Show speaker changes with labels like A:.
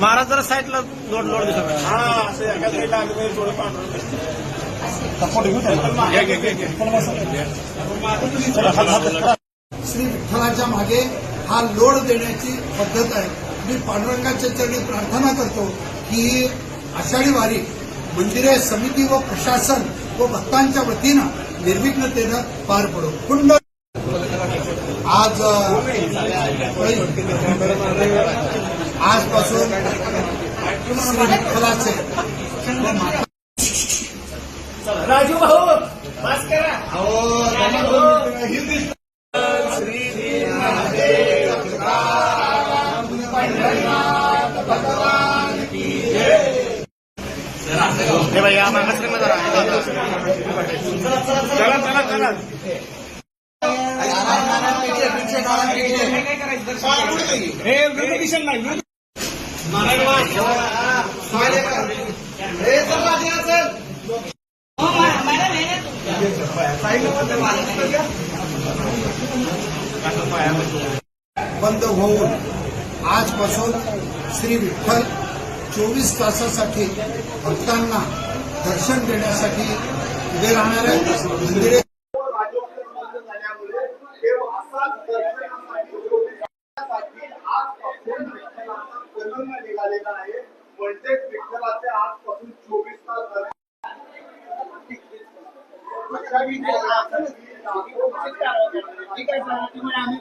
A: महाराज
B: जरा साईडला load load दिसत आहे.
A: हा असं एका साईडला आलं तरी थोडं पांढरं घे, घे, घे, घे.
C: श्री विठ्ठलाच्या मागे हा लोड देण्याची पद्धत आहे. मी पांडुरंगाच्या चरणी प्रार्थना करतो की आषाढी वारी मंदिरे समिती व प्रशासन व भक्तांच्या वतीनं निर्विघ्नतेनं पार पडो. कुंड आज आजपासून
A: राजू भाऊ बस करा.
B: हे बाई या मागासरीमध्ये जरा
A: चला चला चला हे रिपटिशन नाही
C: बंद होऊन आजपासून श्री विठ्ठल चोवीस तासासाठी भक्तांना दर्शन देण्यासाठी उभे
D: झाल्यामुळे ते आंदोलन में निघालेला आहे म्हणजेच विठ्ठलाचे आजपासून चोवीस तास झाले ठीक आहे सर। तुम्हाला आम्ही